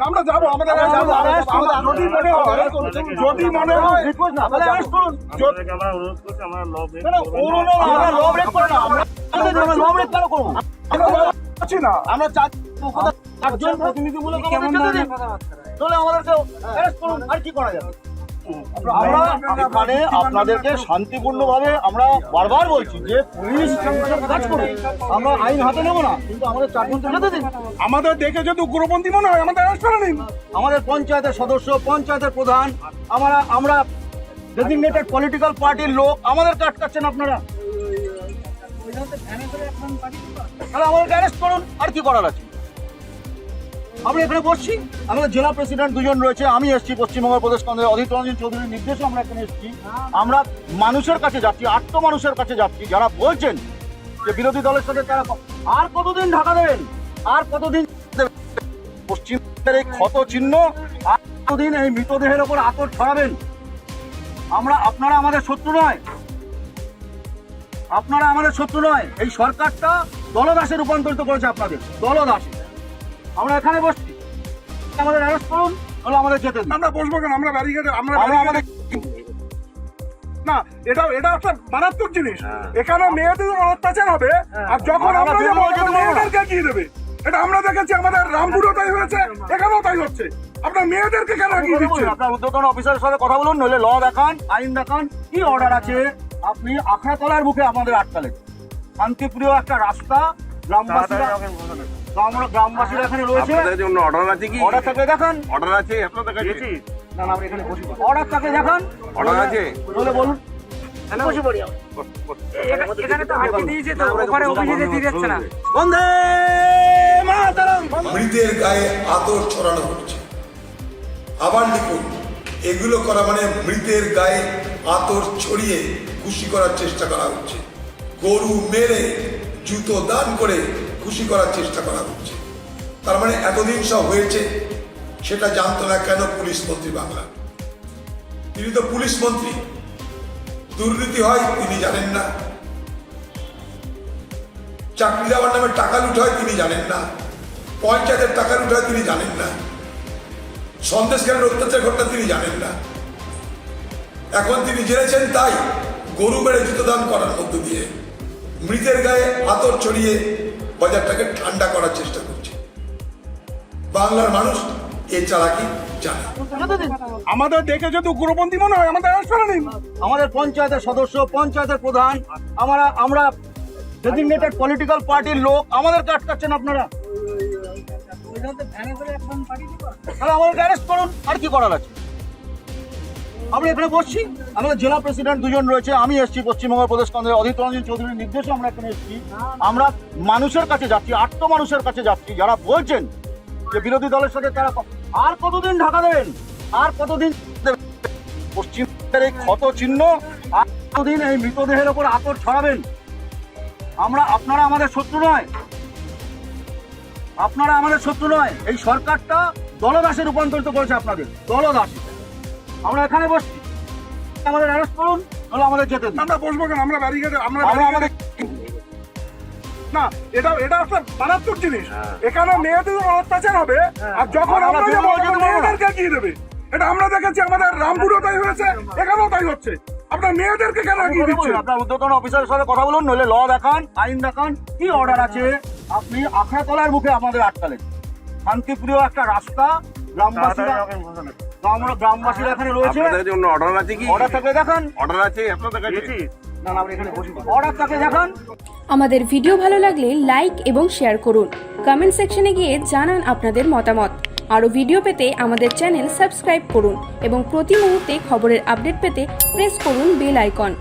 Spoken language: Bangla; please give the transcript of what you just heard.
আমরা যাব আমাদের। যদি মনে হয় যদি মনে হয় আমরা চারজন প্রতিনিধিমূলক আমাদেরকে আর কি করা যাবে? আমরা এখানে আপনাদেরকে শান্তিপূর্ণভাবে আমরা বারবার বলছি যে পুলিশ কাজ করুন আমরা আইন হাতে নেব না কিন্তু আমাদের চারজনকে যেতে দিন। আমাদের দেখে যদি উগ্রপন্থী মনে হয় আমাদের অ্যারেস্ট করে নিন। আমাদের পঞ্চায়েতের সদস্য পঞ্চায়েতের প্রধান আমরা আমরা ডেজিগনেটেড পলিটিক্যাল পার্টির লোক আমাদেরকে আটকাচ্ছেন আপনারা। তাহলে আমাদেরকে অ্যারেস্ট করুন আর কি করার আছে? আমরা এখানে বসছি। আমাদের জেলা প্রেসিডেন্ট দুজন রয়েছে, আমি এসেছি পশ্চিমবঙ্গ প্রদেশ কংগ্রেস অধীর রঞ্জন চৌধুরীর নির্দেশে আমরা এখানে এসেছি। আমরা মানুষের কাছে যাচ্ছি আত্ম মানুষের কাছে যাচ্ছি, যারা বলছেন যে বিরোধী দলের সাথে তারা আর কতদিন ঢাকা দেবেন? আর কতদিন পশ্চিমবঙ্গের এই ক্ষত চিহ্ন, আর কতদিন এই মৃতদেহের ওপর আতর ছড়াবেন? আমরা, আপনারা আমাদের শত্রু নয়। আপনারা আমাদের শত্রু নয়। এই সরকারটা দলদাসে রূপান্তরিত করেছে আপনাদের, দলদাসে। আমরা এখানে বসছি। আমাদের অ্যারেস্ট করুন তাহলে আমাদের যেতে দিন। আমরা বসবো কেন? আমরা ব্যারিকেডে আমরা আমরা আমাদের না এটা এটা একটা মারাত্মক জিনিস। এখানে মেয়েদের উপর অত্যাচার হবে আর যখন আমরা আমরা যাব বিরোধী তখন দল না। মেয়েদেরকে এগিয়ে দেবে? এটা আমরা দেখেছি আমাদের রামপুরও তাই হয়েছে এখানেও তাই হচ্ছে। আপনার মেয়েদেরকে কেন এগিয়ে দিচ্ছে আপনার উদ্যোতন অফিসারের সাথে কথা বলুন নইলে ল দেখান আইন দেখান কি অর্ডার আছে? আপনি আখড়াতলার মুখে আমাদের আটকালেন। শান্তিপ্রিয় একটা রাস্তা গ্রামবাসীরা গ্রাম- গ্রামবাসীরা এখানে রয়েছে। আপনাদের জন্য অর্ডার আছে কি? অর্ডার থাকলে দেখান। অর্ডার আছে? আপনাদের কাছে? না না আমরা এখানে বসি অর্ডার থাকলে দেখান। অর্ডার আছে? বলে বলুন। বসে পড়ি এখানে তো আটকে দিয়েছে তো ওখানে অফিসে যেতে যাচ্ছে না। বন্দে মাতরম। মৃতের গায়ে আতর ছড়ানো হচ্ছে। আবার লিখুন এগুলো করা মানে মৃতের গায়ে আতর ছড়িয়ে খুশি করার চেষ্টা করা হচ্ছে। গরু মেরে জুতো দান করে খুশি করার চেষ্টা করা হচ্ছে। তার মানে এতদিন সব হয়েছে, সেটা জানতো না কেন পুলিশ মন্ত্রী বাংলা। তিনি তো পুলিশ মন্ত্রী। দুর্নীতি হয়, তিনি জানেন না। চাকরি দেওয়ার নামে টাকা লুট হয়, তিনি জানেন না। পঞ্চায়েতের টাকা লুট হয়, তিনি জানেন না। সন্দেশকারের অত্যাচার ঘটনা, তিনি জানেন না। এখন তিনি জেনেছেন তাই গরু মেরে জুতোদান করার মধ্য দিয়ে। মৃতের গায়ে আতর ছড়িয়ে বাজারটাকে ঠান্ডা করার চেষ্টা করছে। বাংলার মানুষ এ চালাকি জানে? আমাদের দেখে যদি উগ্রপন্থী মনে হয়? আমাদের করে নিন আমাদের পঞ্চায়েতের সদস্য পঞ্চায়েতের প্রধান আমরা আমরা ডেজিগনেটেড পলিটিক্যাল পার্টির লোক আমাদেরকে আটকাচ্ছেন আপনারা। তাহলে আমাদেরকে অ্যারেস্ট করুন আর কি করার আছে? আমরা এখানে বসছি। আমাদের জেলা প্রেসিডেন্ট দুজন রয়েছে, আমি এসেছি পশ্চিমবঙ্গ প্রদেশ কংগ্রেস অধীর রঞ্জন চৌধুরীর নির্দেশে আমরা এখানে এসেছি। আমরা মানুষের কাছে যাচ্ছি আত্ম মানুষের কাছে যাচ্ছি, যারা বলছেন যে বিরোধী দলের সাথে তারা আর কতদিন ঢাকা দেবেন? আর কতদিন? পশ্চিমবঙ্গের এই ক্ষত চিহ্ন? আর কতদিন এই মৃতদেহের ওপর আতর ছড়াবেন? আমরা আপনারা আমাদের শত্রু নয়। আপনারা আমাদের শত্রু নয়। এই সরকারটা দলদাসে রূপান্তরিত করেছে আপনাদের। দলদাসে। আমরা এখানে বসছি। আমাদের অ্যারেস্ট করুন তাহলে আমাদের যেতে দিন। আমরা বসবো কেন? আমরা ব্যারিকেডে আমরা আমাদের না এটা এটা একটা মারাত্মক জিনিস। এখানে মেয়েদের অত্যাচার হবে আর যখন আমরা। মেয়েদেরকে দেবে? এটা আমরা দেখেছি আমাদের রামপুরও তাই হয়েছে এখানেও তাই হচ্ছে। আপনার মেয়েদেরকে কেন এগিয়ে আপনার উদ্যোতন অফিসারের সাথে কথা বলুন নইলে ল দেখান আইন দেখান কি অর্ডার আছে? আপনি আখড়াতলার মুখে আমাদের আটকালেন। শান্তিপ্রিয় একটা রাস্তা গ্রামবাসীরা গ্রাম- গ্রামবাসীরা এখানে রয়েছে। আপনাদের জন্য অর্ডার আছে কি? অর্ডার থাকলে দেখান। অর্ডার আছে আপনাদের কাছে? না না আমরা এখানে বসি। অর্ডার থাকলে দেখান। আমাদের ভিডিও ভালো লাগলে লাইক এবং শেয়ার করুন। কমেন্ট সেকশনে গিয়ে জানান আপনাদের মতামত। আরও ভিডিও পেতে আমাদের চ্যানেল সাবস্ক্রাইব করুন এবং প্রতি মুহূর্তে খবরের আপডেট পেতে প্রেস করুন বেল আইকন